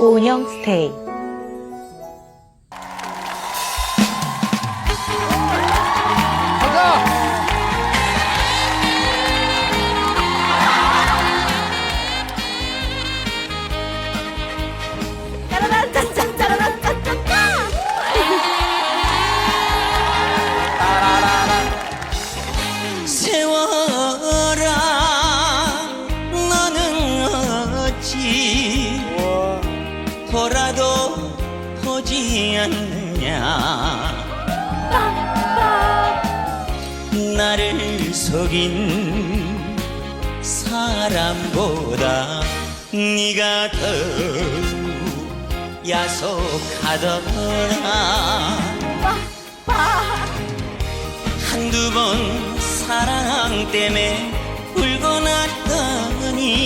오은영 스테이. 보지 않느냐. 나를 속인 사람보다 네가 더 야속하더라 한두 번 사랑 때문에 울고 났더니